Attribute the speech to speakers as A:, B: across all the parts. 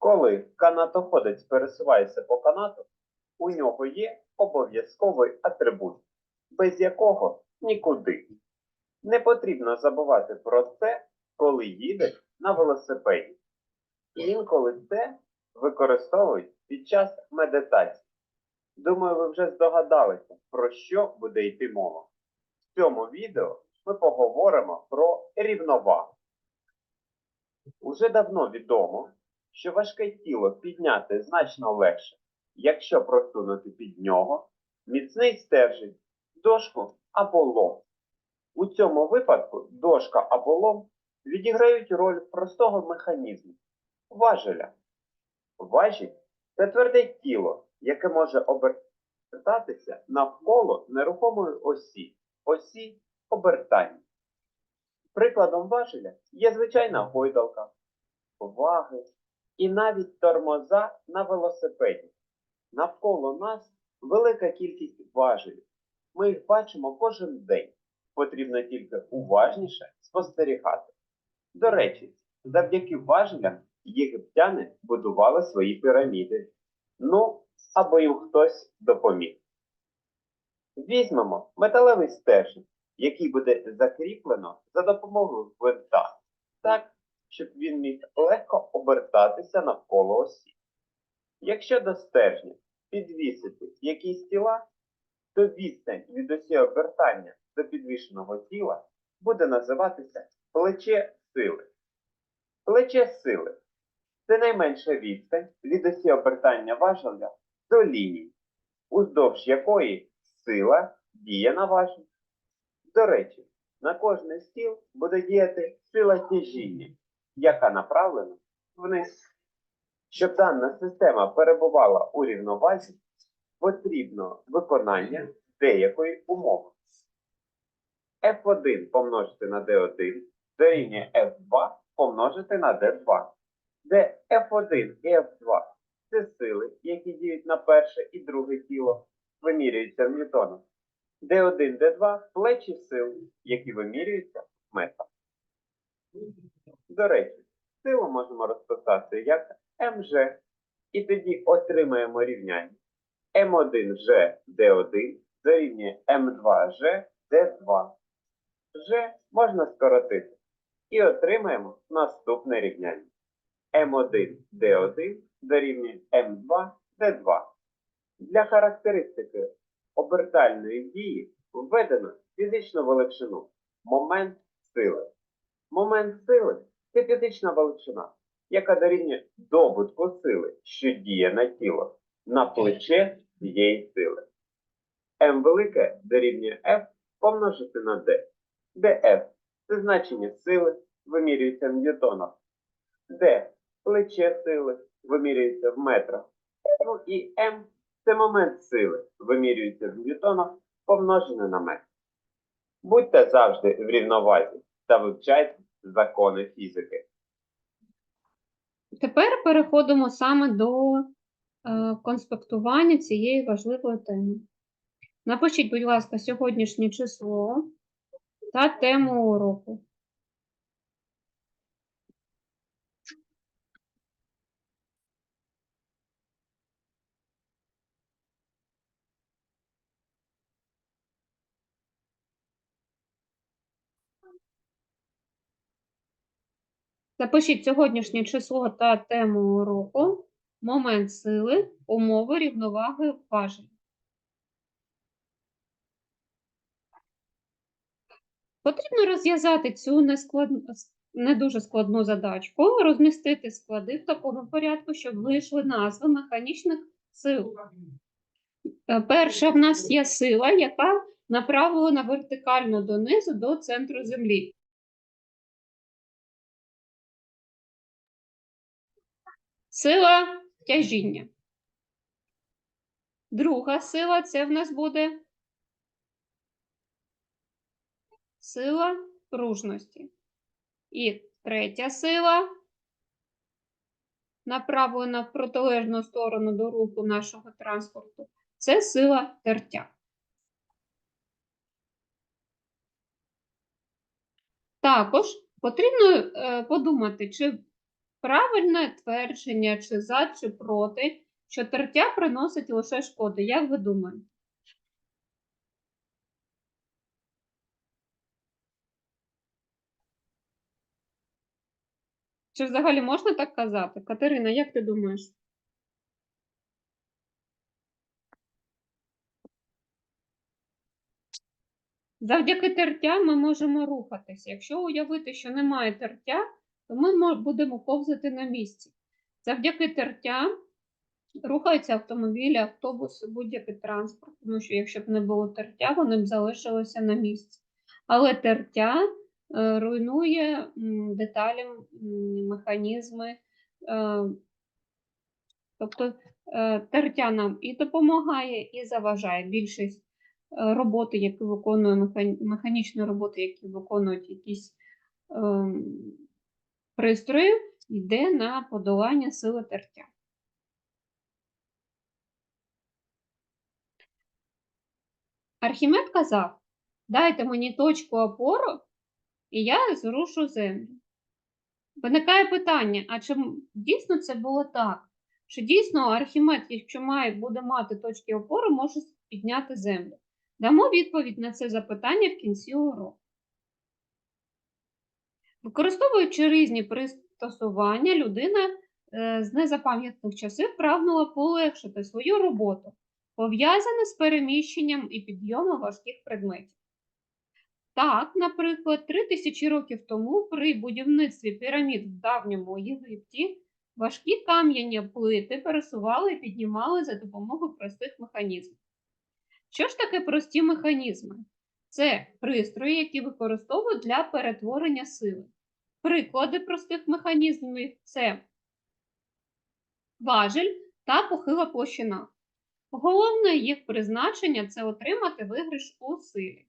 A: Коли канатоходець пересувається по канату, у нього є обов'язковий атрибут, без якого нікуди. Не потрібно забувати про це, коли їдеш на велосипеді. Інколи це використовують під час медитації. Думаю, ви вже здогадалися, про що буде йти мова. В цьому відео ми поговоримо про рівновагу. Уже давно відомо, що важке тіло підняти значно легше, якщо просунути під нього міцний стержень, дошку або лом. У цьому випадку дошка або лом відіграють роль простого механізму важеля. Важіль це тверде тіло, яке може обертатися навколо нерухомої осі, осі обертання. Прикладом важеля є звичайна гойдалка, ваги і навіть тормоза на велосипеді. Навколо нас велика кількість важелів. Ми їх бачимо кожен день. Потрібно тільки уважніше спостерігати. До речі, завдяки важелям єгиптяни будували свої піраміди. Ну, або їм хтось допоміг. Візьмемо металевий стержень, який буде закріплено за допомогою гвинта, так, щоб він міг легко обертатися навколо осі. Якщо до підвісити якісь тіла, то відстань від осі обертання до підвішеного тіла буде називатися плече сили. Плече сили це найменша відстань від осі обертання важеля до лінії, уздовж якої сила діє на важіль. До речі, на кожний стіл буде діяти сила тяжіння, яка направлена вниз. Щоб дана система перебувала у рівновазі, потрібно виконання деякої умови. F1 помножити на D1 дорівнює F2 помножити на D2, де F1 і F2 це сили, які діють на перше і друге тіло, вимірюються в ньютонах. D1, D2 плечі сил, які вимірюються в метрах. До речі, силу можемо розписати як МЖ, і тоді отримаємо рівняння М1Ж Д1 дорівнює М2Ж Д2. Ж можна скоротити і отримаємо наступне рівняння. М1 Д1 дорівнює М2 Д2. Для характеристики обертальної дії введено фізичну величину момент сили. Момент сили це фізична величина, яка дорівнює добутку сили, що діє на тіло, на плече цієї сили. М велике дорівнює F помножити на D, де F це значення сили, вимірюється в ньютонах, D плече сили, вимірюється в метрах. Ну і М це момент сили, вимірюється в ньютонах, помножене на метр. Будьте завжди в рівновазі та вивчайте закони фізики.
B: Тепер переходимо саме до е, конспектування цієї важливої теми. Напишіть, будь ласка, сьогоднішнє число та тему уроку. Запишіть сьогоднішнє число та тему уроку, момент сили, умови рівноваги важель. Потрібно розв'язати цю нескладну, не дуже складну задачку, розмістити склади в такому порядку, щоб вийшли назви механічних сил. Перша в нас є сила, яка направлена вертикально донизу до центру землі. Сила тяжіння. Друга сила це в нас буде сила пружності. І третя сила направлена в протилежну сторону до руху нашого транспорту. Це сила тертя. Також потрібно е, подумати, чи правильне твердження, чи за, чи проти, що тертя приносить лише шкоди. Як ви думаєте? Чи взагалі можна так казати? Катерина, як ти думаєш? Завдяки тертя ми можемо рухатися. Якщо уявити, що немає тертя, то ми будемо повзати на місці. Завдяки тертя рухаються автомобілі, автобуси, будь-який транспорт, тому що якщо б не було тертя, вони б залишилися на місці. Але тертя е, руйнує деталі, механізми. е, Тобто е, тертя нам і допомагає, і заважає. Більшість роботи, які виконує механі- механічної роботи, які виконують якісь пристрої, йде на подолання сили тертя. Архімед казав: дайте мені точку опору, і я зрушу землю. Виникає питання: а чи дійсно це було так? Чи дійсно Архімед, якщо має, буде мати точки опори, може підняти землю? Дамо відповідь на це запитання в кінці уроку. Використовуючи різні пристосування, людина е, з незапам'ятних часів прагнула полегшити свою роботу, пов'язану з переміщенням і підйомом важких предметів. Так, наприклад, три тисячі років тому при будівництві пірамід в давньому Єгипті важкі кам'яні плити пересували і піднімали за допомогою простих механізмів. Що ж таке прості механізми? Це пристрої, які використовують для перетворення сили. Приклади простих механізмів це важель та похила площина. Головне їх призначення це отримати виграш у силі.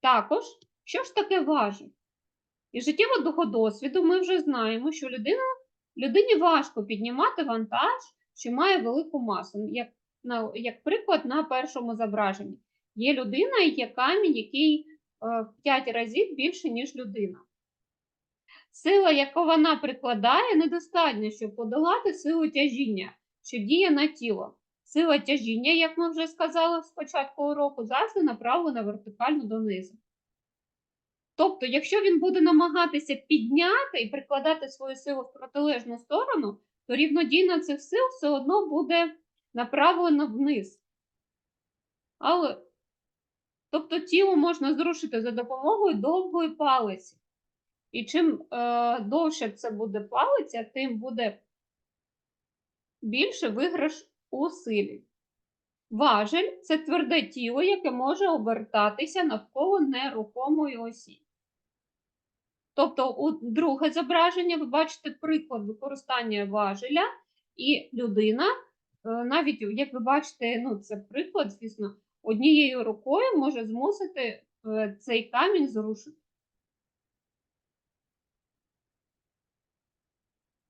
B: Також, що ж таке важель? Із життєвого досвіду ми вже знаємо, що людина, людині важко піднімати вантаж, що має велику масу. Як, на, як приклад на першому зображенні. Є людина і є камінь, який е, в 5 разів більше, ніж людина. Сила, яку вона прикладає, недостатня, щоб подолати силу тяжіння, що діє на тіло. Сила тяжіння, як ми вже сказали з початку уроку, завжди направлена вертикально донизу. Тобто, якщо він буде намагатися підняти і прикладати свою силу в протилежну сторону, то рівнодійна цих сил все одно буде направлена вниз. Але, тобто тіло можна зрушити за допомогою довгої палиці. І чим е, довше це буде палиця, тим буде більше виграш у силі. Важель це тверде тіло, яке може обертатися навколо нерухомої осі. Тобто, у друге зображення ви бачите приклад використання важеля, і людина, е, навіть як ви бачите, ну це приклад, звісно, однією рукою може змусити е, цей камінь зрушити.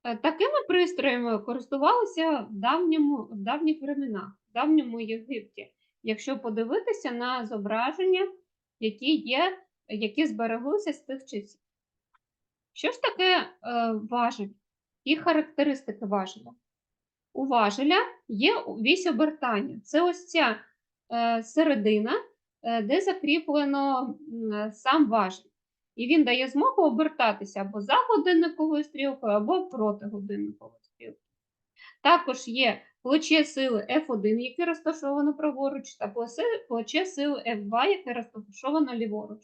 B: Е, Такими пристроями користувалися в, давньому, в давніх временах, в давньому Єгипті. Якщо подивитися на зображення, які є, які збереглися з тих часів. Що ж таке е, важель і характеристики важеля? У важеля є вісь обертання. Це ось ця е, середина, е, де закріплено сам важель. І він дає змогу обертатися або за годинниковою стрілкою, або проти годинникової стрілки. Також є плече сили F1, яке розташовано праворуч, та плече сили F2, яке розташовано ліворуч.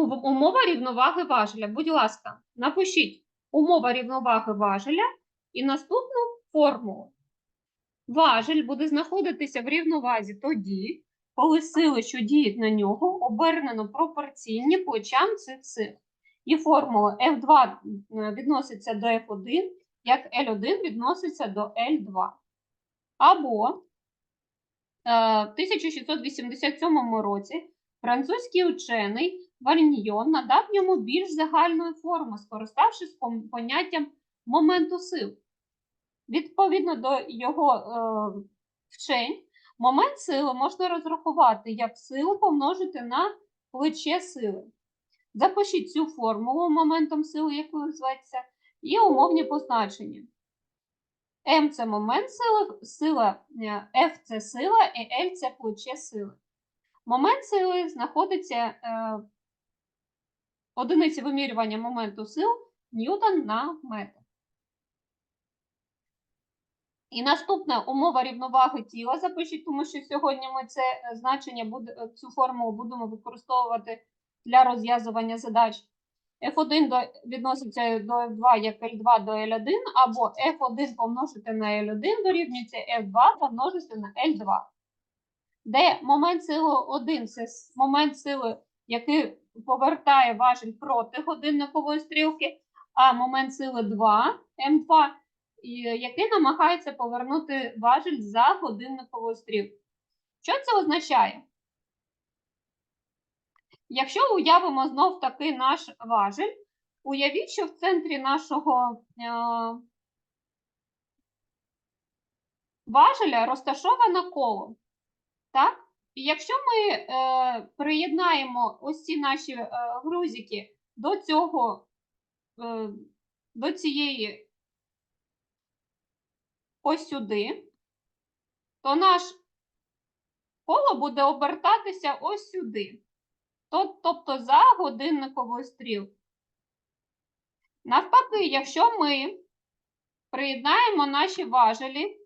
B: Умова рівноваги важеля. Будь ласка, напишіть умова рівноваги важеля і наступну формулу. Важель буде знаходитися в рівновазі тоді, коли сили, що діють на нього, обернено пропорційні плечам цих сил. І формула F2 е, відноситься до F1, як L1 відноситься до L2. Або е, в 1687 році французький учений Вальньйон надав йому більш загальної форми, скориставшись поняттям моменту сил. Відповідно до його е, вчень, Момент сили можна розрахувати як силу помножити на плече сили. Запишіть цю формулу моментом сили, якою зветься, і умовні позначення. М це момент сили, сила е, F це сила і L це плече сили. Момент сили знаходиться е, одиниці вимірювання моменту сил Ньютон на метр. І наступна умова рівноваги тіла. Запишіть, тому що сьогодні ми це е, значення е, цю формулу будемо використовувати для розв'язування задач. F1 до, відноситься до F2 як L2 до L1, або F1 помножити на L1 дорівнюється F2 помножити на L2. Де момент сили 1 це момент сили, який повертає важіль проти годинникової стрілки, а момент сили 2 М2, який намагається повернути важіль за годинниковою стрілкою. Що це означає? Якщо уявимо знов таки наш важіль, уявіть, що в центрі нашого е, важеля розташоване коло. Так? І якщо ми е, приєднаємо ось ці наші е, грузики до цього, е, до цієї ось сюди, то наш коло буде обертатися ось сюди. Тобто за годинниковою стрілкою. Навпаки, якщо ми приєднаємо наші важелі,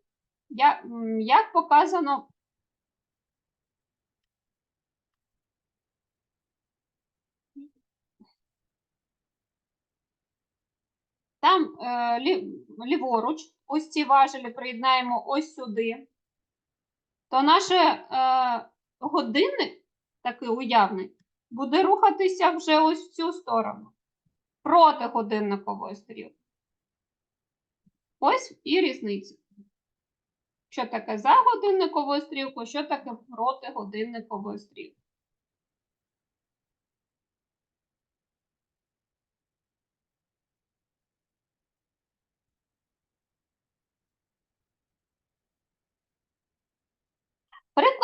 B: як показано там е, ліворуч, ось ці важелі приєднаємо ось сюди, то наш е, годинник, такий уявний, буде рухатися вже ось в цю сторону, проти годинникової стрілки. Ось і різниця. Що таке за годинниковою стрілкою, що таке проти годинникової стрілки.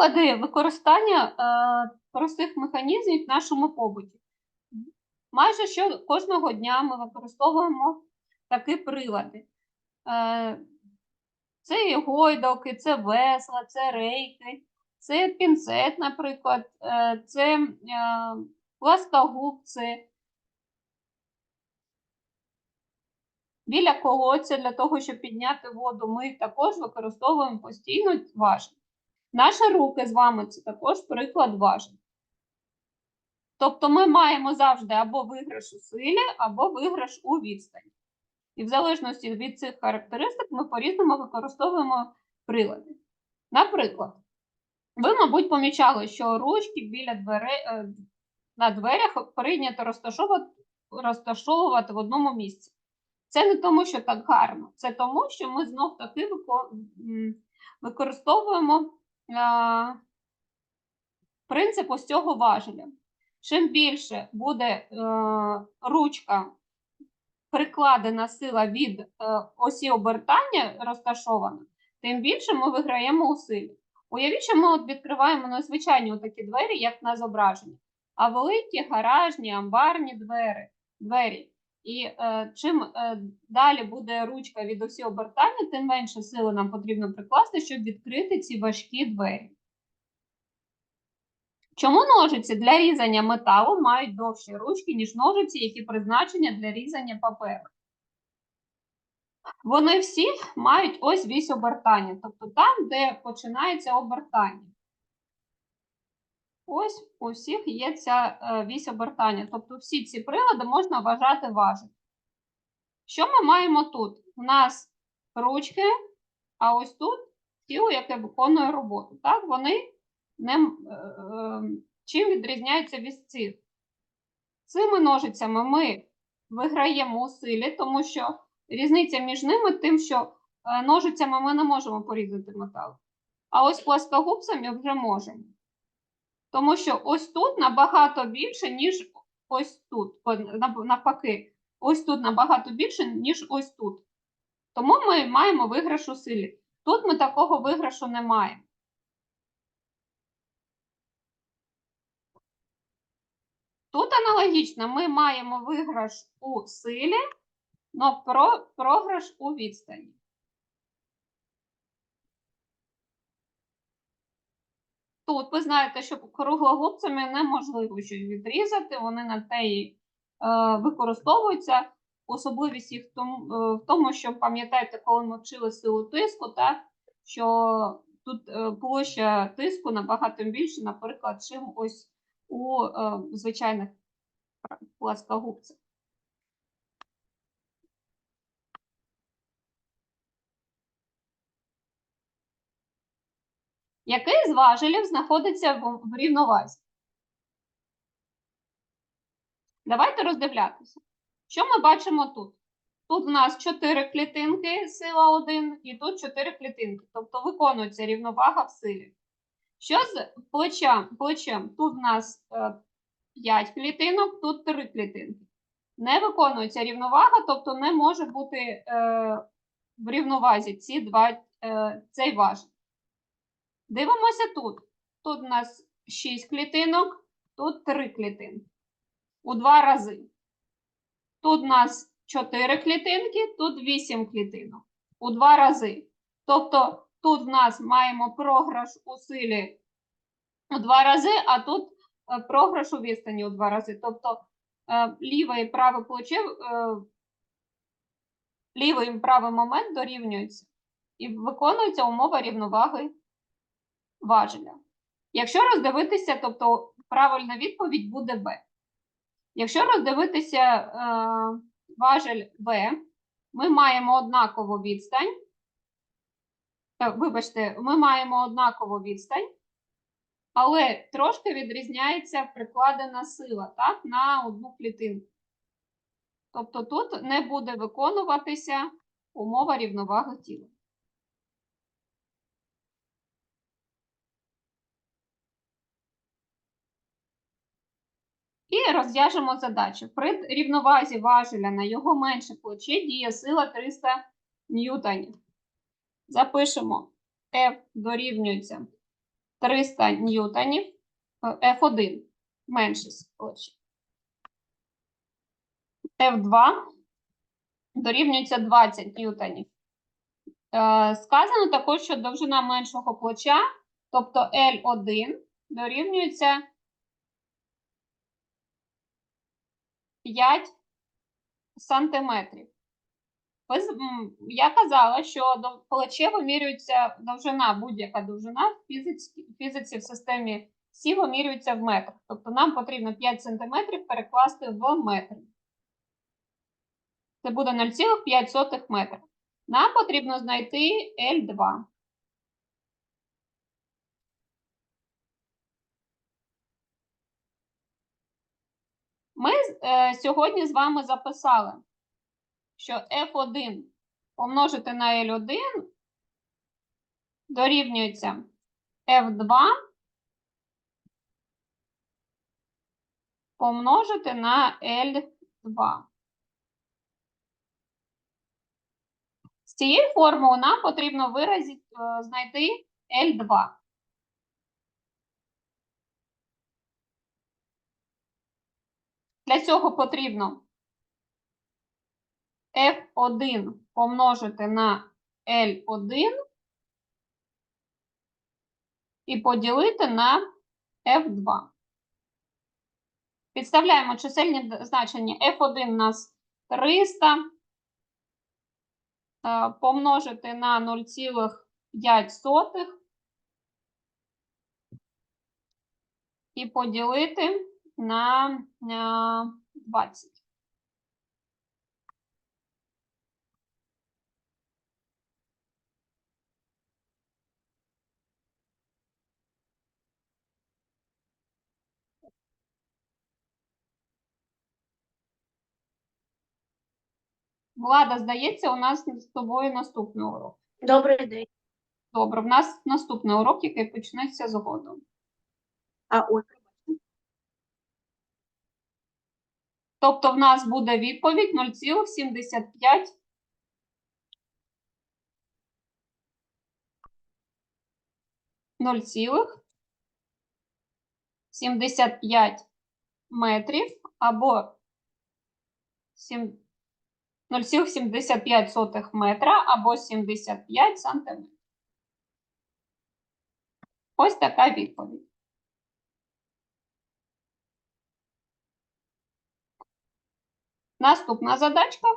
B: Приклади використання е, простих механізмів в нашому побуті. Майже що кожного дня ми використовуємо такі прилади. Е, це і гойдалки, це весла, це рейки, це пінцет, наприклад, е, це пласкогубці. Біля колодця для того, щоб підняти воду, ми також використовуємо постійно важель. Наші руки з вами це також приклад важель. Тобто ми маємо завжди або виграш у силі, або виграш у відстані. І в залежності від цих характеристик ми по-різному використовуємо прилади. Наприклад, ви, мабуть, помічали, що ручки біля дверей, е, на дверях прийнято розташовувати, розташовувати в одному місці. Це не тому, що так гарно, це тому, що ми знов таки використовуємо принцип ось цього важеля. Чим більше буде е, ручка прикладена сила від е, осі обертання розташована, тим більше ми виграємо у. Уявіть, що ми от відкриваємо незвичайні такі двері, як на зображенні, а великі гаражні, амбарні двері. двері. І е, чим е, далі буде ручка від осі обертання, тим менше сили нам потрібно прикласти, щоб відкрити ці важкі двері. Чому ножиці для різання металу мають довші ручки, ніж ножиці, які призначені для різання паперу? Вони всі мають ось вісь обертання, тобто там, де починається обертання. Ось у всіх є ця е, вісь обертання. Тобто всі ці прилади можна вважати важель. Що ми маємо тут? У нас ручки, а ось тут тіло, яке виконує роботу. Так, вони не, е, е, чим відрізняються від цих? Цими ножицями ми виграємо у силі, тому що різниця між ними тим, що ножицями ми не можемо порізати метал. А ось пласкогубцями вже можемо. Тому що ось тут набагато більше, ніж ось тут. Навпаки, ось тут набагато більше, ніж ось тут. Тому ми маємо виграш у силі. Тут ми такого виграшу не маємо. Тут аналогічно ми маємо виграш у силі, але програш у відстані. Тут ви знаєте, що круглоглупцями неможливо щось відрізати, вони на те і е, використовуються. Особливість їх в тому, е, в тому, що пам'ятаєте, коли ми вчили силу тиску, так, що тут е, площа тиску набагато більше, наприклад, чим ось у е, звичайних пласкогубців. Який з важелів знаходиться в, в рівновазі? Давайте роздивлятися. Що ми бачимо тут? Тут у нас 4 клітинки, сила 1, і тут 4 клітинки. Тобто виконується рівновага в силі. Що з плечем? плечем? Тут у нас 5 клітинок, тут 3 клітинки. Не виконується рівновага, тобто не може бути е, в рівновазі ці два, е, цей важіль. Дивимося тут. Тут у нас 6 клітинок, тут 3 клітинки. У два рази. Тут у нас 4 клітинки, тут 8 клітинок. У два рази. Тобто тут в нас маємо програш у силі у два рази, а тут е, програш у відстані у два рази. Тобто е, ліве і праве плече, е, лівий і правий момент дорівнюються. І виконується умова рівноваги важеля. Якщо роздивитися, тобто правильна відповідь буде Б. Якщо роздивитися е, важель В, ми маємо однакову відстань. Е, вибачте, ми маємо однакову відстань, але трошки відрізняється прикладена сила так, на одну клітинку. Тобто тут не буде виконуватися умова рівноваги тіла. І розв'яжемо задачу. При рівновазі важеля на його менше плече діє сила 300 ньютонів. Запишемо F дорівнюється 300 ньютонів, е, F1 менше плече. F2 дорівнюється 20 ньютонів. Е, Сказано також, що довжина меншого плеча, тобто L1 дорівнюється 5 сантиметрів. Я казала, що до плече вимірюється довжина, будь-яка довжина в фізиці, фізиці в системі всі вимірюються в метрах. Тобто нам потрібно 5 сантиметрів перекласти в метри. Це буде 0,5 метра. Нам потрібно знайти L2. Ми е, сьогодні з вами записали, що F1 помножити на L1 дорівнюється F2 помножити на L2. З цієї формули нам потрібно виразити, е, знайти L2. Для цього потрібно F1 помножити на L1 і поділити на F2. Підставляємо чисельні значення. F1 у нас 300 е, помножити на 0,5 і поділити на е, 20. Влада, здається, у нас з тобою наступний урок.
C: Добрий день.
B: Добре, в нас наступний урок, який почнеться згодом.
C: А ой,
B: Тобто в нас буде відповідь 0,75 0,75 метрів або сім- 0,75 метра або 75 сантиметрів. Ось така відповідь. Наступна задачка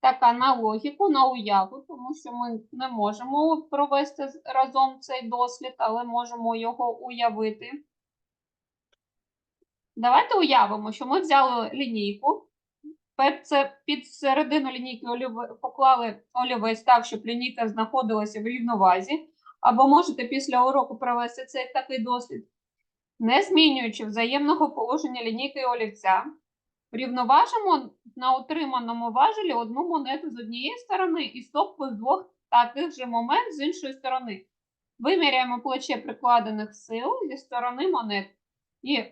B: така на логіку, на уяву, тому що ми не можемо провести разом цей дослід, але можемо його уявити. Давайте уявимо, що ми взяли лінійку, під середину лінійки поклали олівець так, щоб лінійка знаходилася в рівновазі, або можете після уроку провести цей такий дослід, не змінюючи взаємного положення лінійки олівця. Рівноважимо на отриманому важелі одну монету з однієї сторони і стопку з двох таких же момент з іншої сторони. Виміряємо плече прикладених сил зі сторони монет і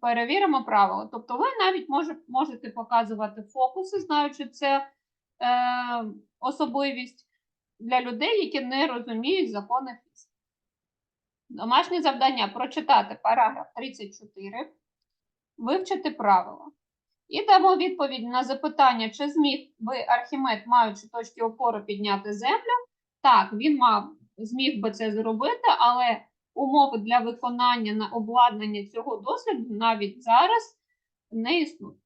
B: перевіримо правило. Тобто ви навіть може, можете показувати фокуси, знаючи це е, особливість для людей, які не розуміють закони фізики. Домашнє завдання прочитати параграф 34, вивчити правила. І дамо відповідь на запитання, чи зміг би Архімед, маючи точки опору, підняти землю. Так, він мав, зміг би це зробити, але умови для виконання на обладнання цього досліду навіть зараз не існують.